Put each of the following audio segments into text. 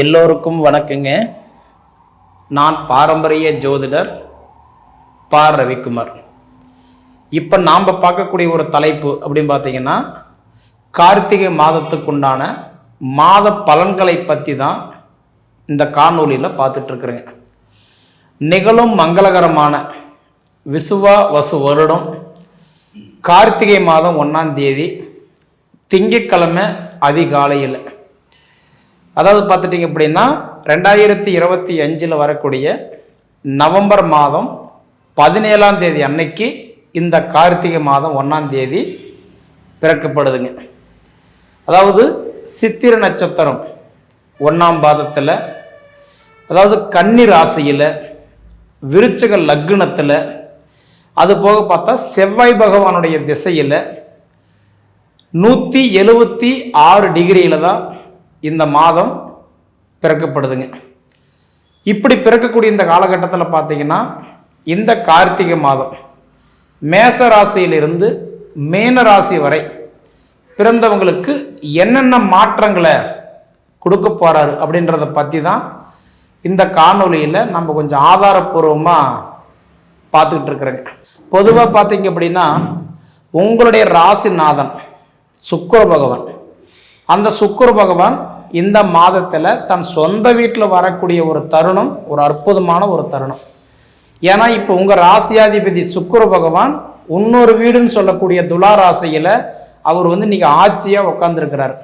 எல்லோருக்கும் வணக்கங்க. நான் பாரம்பரிய ஜோதிடர் பா ரவிக்குமார். இப்போ நாம் பார்க்கக்கூடிய ஒரு தலைப்பு அப்படின்னு பார்த்தீங்கன்னா கார்த்திகை மாதத்துக்குண்டான மாத பலன்களை பற்றி தான் இந்த காணொலியில் பார்த்துட்ருக்குறேங்க. நிகழும் மங்களகரமான விசுவா வசு வருடம் கார்த்திகை மாதம் ஒன்றாம் தேதி திங்கட்கிழமை அதிகாலையில். அதாவது பார்த்துட்டிங்க அப்படின்னா ரெண்டாயிரத்தி இருபத்தி அஞ்சில் வரக்கூடிய நவம்பர் மாதம் பதினேழாம் தேதி அன்னைக்கு இந்த கார்த்திகை மாதம் ஒன்றாம் தேதி பிறக்கப்படுதுங்க. அதாவது சித்திர நட்சத்திரம் ஒன்றாம் பாதத்தில் அதாவது கன்னி ராசியில் விருச்சக லக்னத்தில் அது போக பார்த்தா செவ்வாய் பகவானுடைய திசையில் நூற்றி எழுபத்தி ஆறு டிகிரியில் தான் இந்த மாதம் பிறக்கப்படுதுங்க. இப்படி பிறக்கக்கூடிய இந்த காலகட்டத்தில் பார்த்தீங்கன்னா இந்த கார்த்திகை மாதம் மேச ராசியிலிருந்து மேன ராசி வரை பிறந்தவங்களுக்கு என்னென்ன மாற்றங்களை கொடுக்க போகிறாரு அப்படின்றத பற்றி தான் இந்த காணொலியில் நம்ம கொஞ்சம் ஆதாரப்பூர்வமாக பார்த்துக்கிட்டு இருக்கிறேங்க. பொதுவாக பார்த்தீங்க அப்படின்னா உங்களுடைய ராசிநாதன் சுக்கர பகவான். அந்த சுக்கிர பகவான் இந்த மாதத்தில் தன் சொந்த வீட்டில் வரக்கூடிய ஒரு தருணம் ஒரு அற்புதமான ஒரு தருணம். ஏன்னா இப்போ உங்கள் ராசியாதிபதி சுக்கிர பகவான் இன்னொரு வீடுன்னு சொல்லக்கூடிய துலா ராசியில் அவர் வந்து நீங்கள் ஆட்சியாக உட்காந்துருக்கிறார்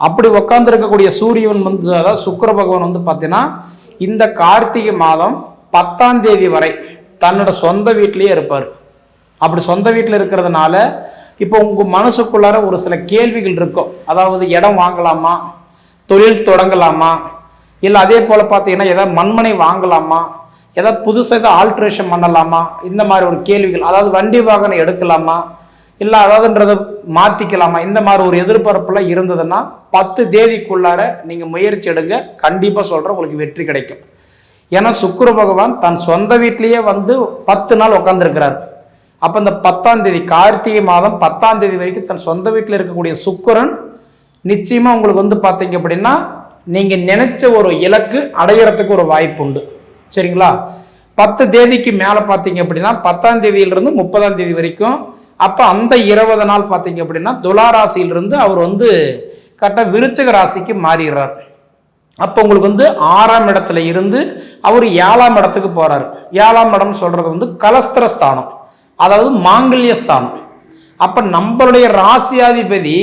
அப்படி உட்காந்துருக்கக்கூடிய சூரியன் வந்து அதாவது சுக்கர பகவான் வந்து பார்த்தீங்கன்னா இந்த கார்த்திகை மாதம் பத்தாம் தேதி வரை தன்னோட சொந்த வீட்டிலேயே இருப்பார். அப்படி சொந்த வீட்டில் இருக்கிறதுனால இப்போ உங்கள் மனசுக்குள்ளார ஒரு சில கேள்விகள் இருக்கும். அதாவது இடம் வாங்கலாமா? தொழில் தொடங்கலாமா? இல்லை அதே போல் பார்த்தீங்கன்னா எதாவது மண்மனை வாங்கலாமா? ஏதாவது புதுசாக ஏதாவது ஆல்ட்ரேஷன் பண்ணலாமா? இந்த மாதிரி ஒரு கேள்விகள். அதாவது வண்டி வாகனம் எடுக்கலாமா? இல்லை அதாவதுன்றதை மாற்றிக்கலாமா இந்த மாதிரி ஒரு எதிர்பார்ப்பில் இருந்ததுன்னா பத்து தேதிக்குள்ளார நீங்கள் முயற்சி எடுங்க. கண்டிப்பாக சொல்கிறேன் உங்களுக்கு வெற்றி கிடைக்கும். ஏன்னா சுக்குரு பகவான் தன் சொந்த வீட்லேயே வந்து பத்து நாள் உட்காந்துருக்கிறார் அப்போ இந்த பத்தாம் தேதி கார்த்திகை மாதம் பத்தாம் தேதி வரைக்கும் தன் சொந்த வீட்டில் இருக்கக்கூடிய சுக்கரன் நிச்சயமாக உங்களுக்கு வந்து பார்த்தீங்க அப்படின்னா நீங்கள் நினைச்ச ஒரு இலக்கு அடையிறதுக்கு ஒரு வாய்ப்பு உண்டு. சரிங்களா? பத்து தேதிக்கு மேலே பார்த்தீங்க அப்படின்னா பத்தாம் தேதியிலிருந்து முப்பதாம் தேதி வரைக்கும் அப்போ அந்த இருபது நாள் பார்த்தீங்க அப்படின்னா துலா ராசியிலிருந்து அவர் வந்து கரெக்டாக விருச்சக ராசிக்கு மாறிடுறார். அப்போ உங்களுக்கு வந்து ஆறாம் இடத்துல இருந்து அவர் ஏழாம் இடத்துக்கு போறாரு. ஏழாம் இடம் சொல்றது வந்து கலஸ்திர ஸ்தானம் அதாவது மாங்கல்ய ஸ்தானம் அப்போ நம்மளுடைய ராசியாதிபதி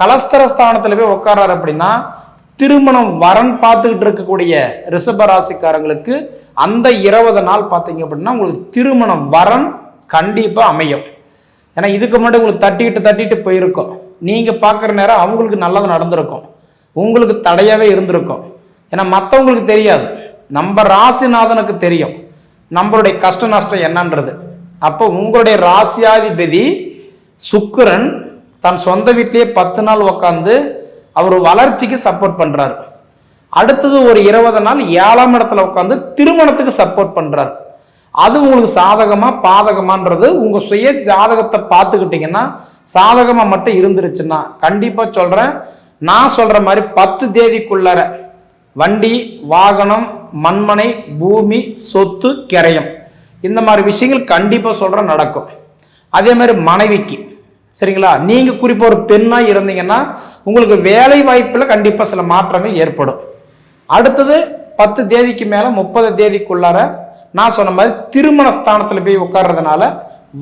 கலஸ்தர ஸ்தானத்தில் போய் உட்காராரு அப்படின்னா திருமணம் வரன் பார்த்துக்கிட்டு இருக்கக்கூடிய ரிஷப ராசிக்காரங்களுக்கு அந்த இருபது நாள் பார்த்தீங்க அப்படின்னா உங்களுக்கு திருமணம் வரன் கண்டிப்பாக அமையும். ஏன்னா இதுக்கு முன்னாடி உங்களுக்கு தட்டிக்கிட்டு தட்டிட்டு போயிருக்கோம். நீங்கள் பார்க்குற நேரம் அவங்களுக்கு நல்லது நடந்திருக்கும். உங்களுக்கு தடையாகவே இருந்திருக்கும். ஏன்னா மற்றவங்களுக்கு தெரியாது. நம்ம ராசிநாதனுக்கு தெரியும். நம்மளுடைய கஷ்ட நஷ்டம் என்னன்றது. அப்போ உங்களுடைய ராசியாதிபதி சுக்கரன் தன் சொந்த வீட்டிலேயே பத்து நாள் உக்காந்து அவர் வளர்ச்சிக்கு சப்போர்ட் பண்ணுறாரு அடுத்தது ஒரு இருபது நாள் ஏழாம் இடத்துல உட்காந்து திருமணத்துக்கு சப்போர்ட் பண்ணுறாரு அது உங்களுக்கு சாதகமாக பாதகமான்றது உங்கள் சுய ஜாதகத்தை பார்த்துக்கிட்டிங்கன்னா சாதகமாக மட்டும் இருந்துருச்சுன்னா கண்டிப்பாக சொல்கிறேன் நான் சொல்கிற மாதிரி பத்து தேதிக்குள்ளார வண்டி வாகனம் மண்மனை பூமி சொத்து கிரையம். இந்த மாதிரி விஷயங்கள் கண்டிப்பாக சொல்கிறேன் நடக்கும். அதே மாதிரி மனைவிக்கு சரிங்களா? நீங்கள் குறிப்பாக ஒரு பெண்ணாக இருந்தீங்கன்னா உங்களுக்கு வேலை வாய்ப்பில் கண்டிப்பாக சில மாற்றங்கள் ஏற்படும். அடுத்தது பத்து தேதிக்கு மேலே முப்பது தேதிக்குள்ளார நான் சொன்ன மாதிரி திருமண ஸ்தானத்தில் போய் உட்கார்றதுனால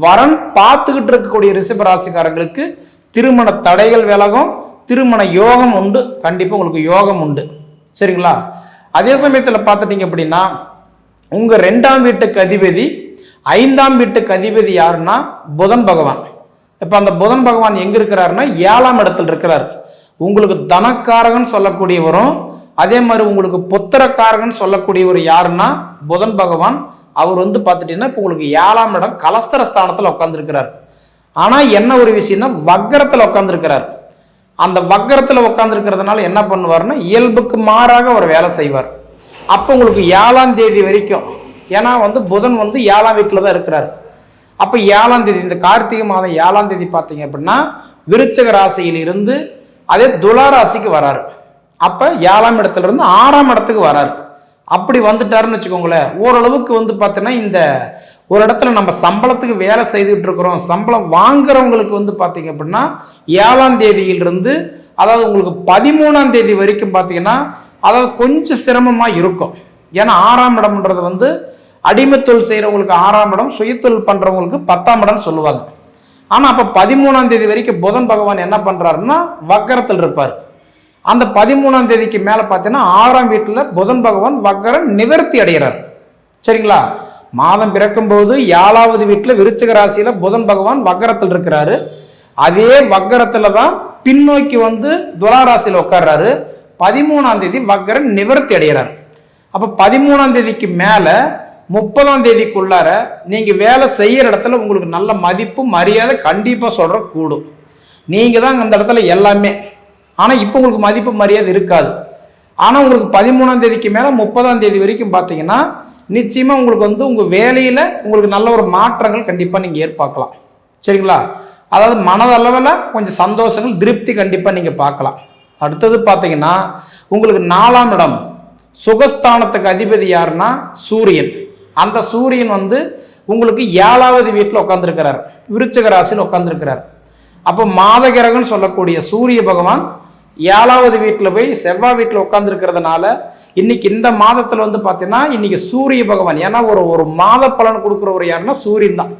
வரன் பார்த்துக்கிட்டு இருக்கக்கூடிய ரிஷப ராசிக்காரங்களுக்கு திருமண தடைகள் விலகும் திருமண யோகம் உண்டு. கண்டிப்பாக உங்களுக்கு யோகம் உண்டு. சரிங்களா? அதே சமயத்தில் பார்த்துட்டீங்க அப்படின்னா உங்கள் ரெண்டாம் வீட்டுக்கு அதிபதி ஐந்தாம் வீட்டுக்கு அதிபதி யாருன்னா புதன் பகவான். இப்போ அந்த புதன் பகவான் எங்கே இருக்கிறாருன்னா ஏழாம் இடத்துல இருக்கிறார். உங்களுக்கு தனக்காரகன் சொல்லக்கூடியவரும் அதே மாதிரி உங்களுக்கு புத்திரக்காரகன் சொல்லக்கூடியவர் யாருன்னா புதன் பகவான். அவர் வந்து பார்த்துட்டீங்கன்னா இப்போ உங்களுக்கு ஏழாம் இடம் கலஸ்தர ஸ்தானத்தில் உட்காந்துருக்கிறார் ஆனால் என்ன ஒரு விஷயம்னா வக்கரத்தில் உட்காந்துருக்கிறார் அந்த வக்கரத்தில் உட்காந்துருக்கிறதுனால என்ன பண்ணுவார்னா இயல்புக்கு மாறாக ஒரு வேலை செய்வார். அப்போ உங்களுக்கு ஏழாம் தேதி வரைக்கும் ஏன்னா வந்து புதன் வந்து ஏழாம் வீட்டில் தான் இருக்கிறார். அப்போ ஏழாம் தேதி இந்த கார்த்திகை மாதம் ஏழாம் தேதி பார்த்தீங்க அப்படின்னா விருச்சக ராசியிலிருந்து அதே துலா ராசிக்கு வராரு. அப்போ ஏழாம் இடத்துலேருந்து ஆறாம் இடத்துக்கு வராரு. அப்படி வந்துட்டாருன்னு வச்சுக்கோங்களேன் ஓரளவுக்கு வந்து பார்த்தீங்கன்னா இந்த ஒரு இடத்துல நம்ம சம்பளத்துக்கு வேலை செய்துட்டு இருக்கிறோம் சம்பளம் வாங்குறவங்களுக்கு வந்து பார்த்தீங்க அப்படின்னா ஏழாம் தேதியிலிருந்து அதாவது உங்களுக்கு பதிமூணாம் தேதி வரைக்கும் பார்த்தீங்கன்னா அதாவது கொஞ்சம் சிரமமாக இருக்கும். ஏன்னா ஆறாம் இடம்ன்றது வந்து அடிமைத்தொழில் செய்கிறவங்களுக்கு ஆறாம் இடம் சுயத்தொழில் பண்ணுறவங்களுக்கு பத்தாம் இடம்னு சொல்லுவாங்க. ஆனால் அப்போ பதிமூணாம் தேதி வரைக்கும் புதன் பகவான் என்ன பண்ணுறாருன்னா வக்கரத்தில் இருப்பார். அந்த பதிமூணாம் தேதிக்கு மேலே பார்த்தீங்கன்னா ஆறாம் வீட்டில் புதன் பகவான் வக்கரம் நிவர்த்தி அடைகிறார். சரிங்களா? மாதம் பிறக்கும்போது ஏழாவது வீட்டில் விருச்சிக ராசியில் புதன் பகவான் வக்கரத்தில் இருக்கிறாரு. அதே வக்கரத்தில் தான் பின்னோக்கி வந்து துளாராசியில் உட்கார்றாரு. பதிமூணாம் தேதி வக்கரன் நிவர்த்தி அடைகிறார். அப்போ பதிமூணாம் தேதிக்கு மேலே முப்பதாம் தேதிக்குள்ளார நீங்கள் வேலை செய்கிற இடத்துல உங்களுக்கு நல்ல மதிப்பு மரியாதை கண்டிப்பாக சொல்கிற கூடும் நீங்கள் தான் அந்த இடத்துல எல்லாமே. ஆனால் இப்போ உங்களுக்கு மதிப்பு மரியாதை இருக்காது. ஆனால் உங்களுக்கு பதிமூணாம் தேதிக்கு மேலே முப்பதாம் தேதி வரைக்கும் பார்த்தீங்கன்னா நிச்சயமாக உங்களுக்கு வந்து உங்கள் வேலையில் உங்களுக்கு நல்ல ஒரு மாற்றங்கள் கண்டிப்பாக நீங்கள் ஏற்பார்க்கலாம் சரிங்களா? அதாவது மனதளவில் கொஞ்சம் சந்தோஷங்கள் திருப்தி கண்டிப்பாக நீங்கள் பார்க்கலாம். அடுத்தது பார்த்தீங்கன்னா உங்களுக்கு நாலாம் இடம் சுகஸ்தானத்துக்கு அதிபதி யாருன்னா சூரியன். அந்த சூரியன் வந்து உங்களுக்கு ஏழாவது வீட்டில் உட்காந்துருக்கிறார் விருச்சக ராசியில் உட்காந்துருக்கிறார் அப்போ மாதகிரகன்னு சொல்லக்கூடிய சூரிய பகவான் ஏழாவது வீட்டில் போய் செவ்வாய் வீட்டில் உட்காந்துருக்கிறதுனால இன்னைக்கு இந்த மாதத்தில் வந்து பார்த்தீங்கன்னா இன்னைக்கு சூரிய பகவான் ஏன்னா ஒரு ஒரு மாத பலன் கொடுக்குறவர் யாருன்னா சூரியன் தான்.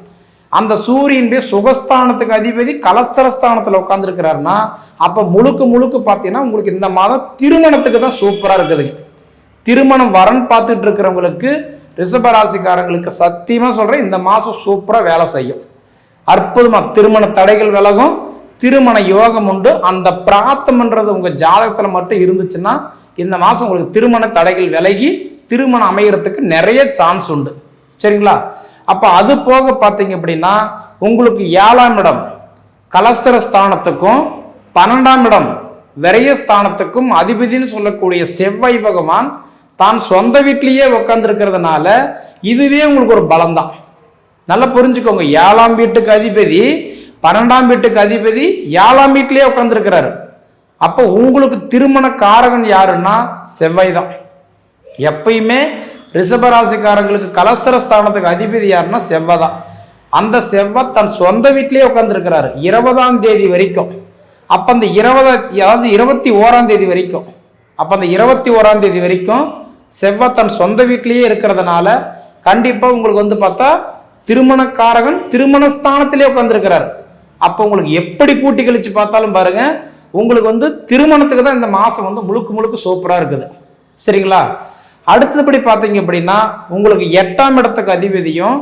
அந்த சூரியன் போய் சுகஸ்தானத்துக்கு அதிபதி கலஸ்தரஸ்தானத்தில் உட்காந்துருக்கிறாருன்னா அப்போ முழுக்க முழுக்க பார்த்தீங்கன்னா உங்களுக்கு இந்த மாதம் திருமணத்துக்கு தான் சூப்பராக இருக்குதுங்க திருமணம் வரன் பார்த்துட்டு இருக்கிறவங்களுக்கு ரிஷபராசிக்காரங்களுக்கு சத்தியமாக சொல்கிறேன் இந்த மாதம் சூப்பராக வேலை செய்யும். அற்புதமாக திருமண தடைகள் விலகும். திருமண யோகம் உண்டு. அந்த பிராத்தம்ன்றது உங்கள் ஜாதகத்தில் மட்டும் இருந்துச்சுன்னா இந்த மாதம் உங்களுக்கு திருமண தடைகள் விலகி திருமணம் அமைகிறதுக்கு நிறைய சான்ஸ் உண்டு. சரிங்களா? அப்போ அது போக பார்த்தீங்க அப்படின்னா உங்களுக்கு ஏழாம் இடம் கலஸ்தர ஸ்தானத்துக்கும் பன்னெண்டாம் இடம் விரயஸ்தானத்துக்கும் அதிபதினு சொல்லக்கூடிய செவ்வாய் பகவான் தான் சொந்த வீட்டிலேயே உட்காந்துருக்கிறதுனால இதுவே உங்களுக்கு ஒரு பலம்தான். நல்லா புரிஞ்சுக்கோங்க. ஏழாம் வீட்டுக்கு அதிபதி பன்னெண்டாம் வீட்டுக்கு அதிபதி ஏழாம் வீட்டிலேயே உட்காந்துருக்கிறாரு அப்போ உங்களுக்கு திருமண காரகன் யாருன்னா செவ்வாய் தான். எப்பயுமே ரிஷபராசிக்காரங்களுக்கு கலஸ்தர ஸ்தானத்துக்கு அதிபதி யாருன்னா செவ்வாய் தான். அந்த செவ்வாய் தன் சொந்த வீட்டிலேயே உட்காந்துருக்கிறாரு இருபதாம் தேதி வரைக்கும். அப்போ அந்த இருபதா அதாவது இருபத்தி ஓராம் தேதி வரைக்கும். அப்போ அந்த இருபத்தி ஓராம் தேதி வரைக்கும் செவ்வாய் தன் சொந்த வீட்டிலேயே இருக்கிறதுனால கண்டிப்பாக உங்களுக்கு வந்து பார்த்தா திருமணக்காரகன் திருமணஸ்தானத்திலே உட்காந்துருக்கிறார் அப்போ உங்களுக்கு எப்படி கூட்டி கழிச்சு பார்த்தாலும் பாருங்க உங்களுக்கு வந்து திருமணத்துக்கு தான் இந்த மாதம் வந்து முழுக்க முழுக்க சூப்பராக இருக்குது. சரிங்களா? அடுத்தபடி பார்த்தீங்க அப்படின்னா உங்களுக்கு எட்டாம் இடத்துக்கு அதிபதியும்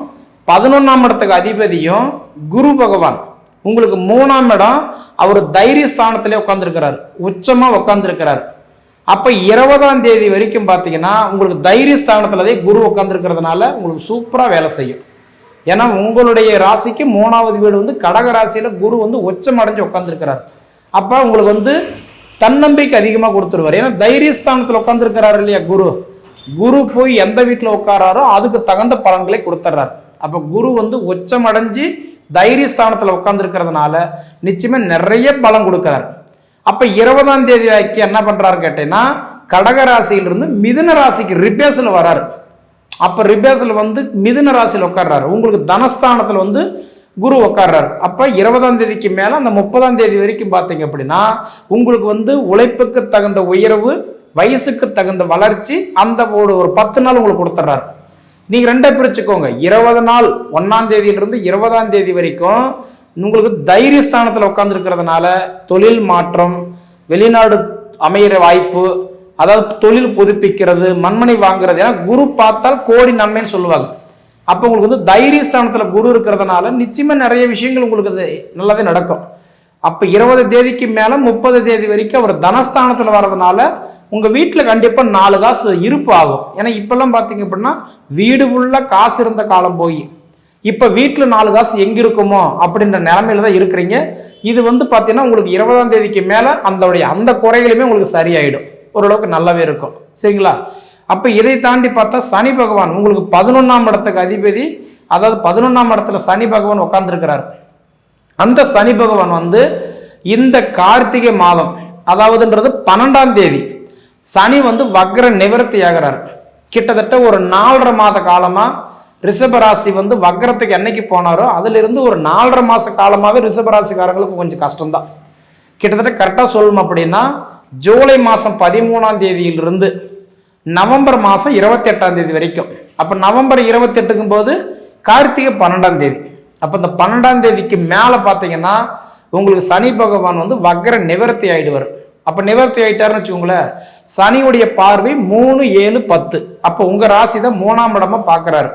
பதினொன்றாம் இடத்துக்கு அதிபதியும் குரு பகவான். உங்களுக்கு மூணாம் இடம் அவர் தைரிய ஸ்தானத்திலே உட்காந்துருக்கிறார் உச்சமாக உட்காந்துருக்கிறார் அப்போ இருபதாம் தேதி வரைக்கும் பார்த்தீங்கன்னா உங்களுக்கு தைரிய ஸ்தானத்தில் குரு உட்காந்துருக்கிறதுனால உங்களுக்கு சூப்பராக வேலை செய்யும். ஏன்னா உங்களுடைய ராசிக்கு மூணாவது வீடு வந்து கடக ராசியில் குரு வந்து உச்சம் அடைஞ்சு உட்காந்துருக்கிறார் அப்போ உங்களுக்கு வந்து தன்னம்பிக்கை அதிகமாக கொடுத்துருவார். ஏன்னா தைரியஸ்தானத்தில் உட்காந்துருக்கிறாரு இல்லையா குரு? குரு போய் எந்த வீட்டில் உட்காராரோ அதுக்கு தகுந்த பலன்களை கொடுத்துட்றாரு அப்போ குரு வந்து உச்சம் அடைஞ்சு தைரியஸ்தானத்தில் உட்காந்துருக்கிறதுனால நிச்சயமாக நிறைய பலம் கொடுக்குறார். அப்போ இருபதாம் தேதி ஆக்கி என்ன பண்ணுறாரு கேட்டீங்கன்னா கடக ராசியிலிருந்து மிதுன ராசிக்கு ரிப்பேஸில் வராரு. அப்போ ரிப்பேஸில் வந்து மிதுன ராசியில் உட்கார்றாரு. உங்களுக்கு தனஸ்தானத்தில் வந்து குரு உட்கார்றாரு. அப்போ இருபதாம் தேதிக்கு மேலே அந்த முப்பதாம் தேதி வரைக்கும் பார்த்தீங்க அப்படின்னா உங்களுக்கு வந்து உழைப்புக்கு தகுந்த உயர்வு வயசுக்கு தகுந்த வளர்ச்சி அந்த ஒரு ஒரு பத்து நாள் உங்களுக்கு கொடுத்துட்றாரு நீங்கள் ரெண்டை பிரிச்சுக்கோங்க. இருபது நாள் ஒன்றாம் தேதியிலிருந்து இருபதாம் தேதி வரைக்கும் உங்களுக்கு தைரியஸ்தானத்தில் உட்காந்துருக்கிறதுனால தொழில் மாற்றம் வெளிநாடு அமையிற வாய்ப்பு அதாவது தொழில் புதுப்பிக்கிறது மண்மனை வாங்குறது ஏன்னா குரு பார்த்தால் கோடி நன்மைன்னு சொல்லுவாங்க. அப்போ உங்களுக்கு வந்து தைரியஸ்தானத்தில் குரு இருக்கிறதுனால நிச்சயமாக நிறைய விஷயங்கள் உங்களுக்கு அது நல்லதே நடக்கும். அப்போ இருபது தேதிக்கு மேலே முப்பது தேதி வரைக்கும் அவர் தனஸ்தானத்தில் வர்றதுனால உங்கள் வீட்டில் கண்டிப்பாக நாலு காசு இருப்பு ஆகும். ஏன்னா இப்போல்லாம் பார்த்தீங்க அப்படின்னா வீடு உள்ள காசு இருந்த காலம் போய். இப்போ வீட்டில் நாலு காசு எங்கே இருக்குமோ அப்படின்ற நிலமையில தான் இருக்கிறீங்க. இது வந்து பார்த்தீங்கன்னா உங்களுக்கு இருபதாம் தேதிக்கு மேலே அந்தோடைய அந்த குறைகளுமே உங்களுக்கு சரியாயிடும். ஓரளவுக்கு நல்லாவே இருக்கும். சரிங்களா? அப்போ இதை தாண்டி பார்த்தா சனி பகவான் உங்களுக்கு பதினொன்றாம் இடத்துக்கு அதிபதி அதாவது பதினொன்றாம் இடத்துல சனி பகவான் உட்கார்ந்துருக்கிறார். அந்த சனி பகவான் வந்து இந்த கார்த்திகை மாதம் அதாவதுன்றது பன்னெண்டாம் தேதி சனி வந்து வக்ர நிவர்த்தி ஆகிறார். கிட்டத்தட்ட ஒரு நாலரை மாத காலமாக ரிஷபராசி வந்து வக்ரத்துக்கு என்னைக்கு போனாரோ அதுலேருந்து ஒரு நாலரை மாத காலமாகவே ரிஷபராசிக்காரங்களுக்கு கொஞ்சம் கஷ்டம்தான். கிட்டத்தட்ட கரெக்டாக சொல்லணும் அப்படின்னா ஜூலை மாதம் பதிமூணாம் தேதியிலிருந்து நவம்பர் மாதம் இருபத்தெட்டாம் தேதி வரைக்கும். அப்போ நவம்பர் இருபத்தெட்டுக்கும் போது கார்த்திகை பன்னெண்டாம் தேதி. அப்போ இந்த பன்னெண்டாம் தேதிக்கு மேலே பார்த்தீங்கன்னா உங்களுக்கு சனி பகவான் வந்து வக்கர நிவர்த்தி ஆகிடுவார் அப்போ நிவர்த்தி ஆயிட்டாருன்னு வச்சுக்கோங்களேன் சனியுடைய பார்வை மூணு ஏழு பத்து. அப்போ உங்கள் ராசி தான் மூணாம் இடமா பார்க்குறாரு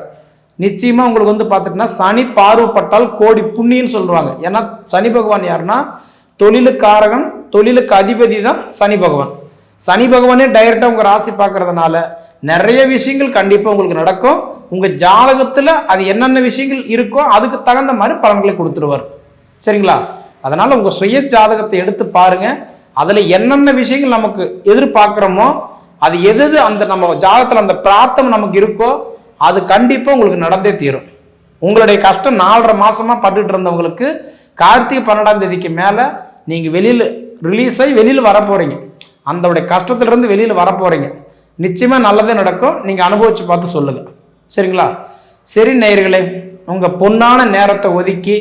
நிச்சயமாக உங்களுக்கு வந்து பார்த்துட்டுனா சனி பார்வைப்பட்டால் கோடி புண்ணியன்னு சொல்லுவாங்க ஏன்னா சனி பகவான் யாருன்னா தொழிலுக்காரகன் தொழிலுக்கு அதிபதி தான் சனி பகவான். சனி பகவானே டைரக்டாக உங்கள் ராசி பார்க்கறதுனால நிறைய விஷயங்கள் கண்டிப்பாக உங்களுக்கு நடக்கும். உங்கள் ஜாதகத்தில் அது என்னென்ன விஷயங்கள் இருக்கோ அதுக்கு தகுந்த மாதிரி பலன்களை கொடுத்துருவார். சரிங்களா? அதனால் உங்கள் சுய ஜாதகத்தை எடுத்து பாருங்க. அதில் என்னென்ன விஷயங்கள் நமக்கு எதிர்பார்க்குறோமோ அது எது எது அந்த நம்ம ஜாதகத்தில் அந்த பிரார்த்தம் நமக்கு இருக்கோ அது கண்டிப்பாக உங்களுக்கு நடந்தே தீரும். உங்களுடைய கஷ்டம் நாலரை மாதமாக பட்டுட்டு இருந்தவங்களுக்கு கார்த்திகை பன்னெண்டாம் தேதிக்கு மேலே நீங்கள் வெளியில் ரிலீஸ் ஆகி வெளியில் வரப்போகிறீங்க அந்தோடைய கஷ்டத்துலேருந்து வெளியில் வரப்போகிறீங்க நிச்சயமாக நல்லதே நடக்கும். நீங்கள் அனுபவித்து பார்த்து சொல்லுங்கள் சரிங்களா? சரி நேயர்களே உங்கள் பொன்னான நேரத்தை ஒதுக்கி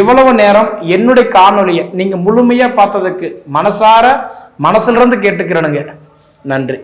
இவ்வளவு நேரம் என்னுடைய காணொலியை நீங்கள் முழுமையாக பார்த்ததுக்கு மனசார மனசுலேருந்து கேட்டுக்கிறேனுங்க. நன்றி.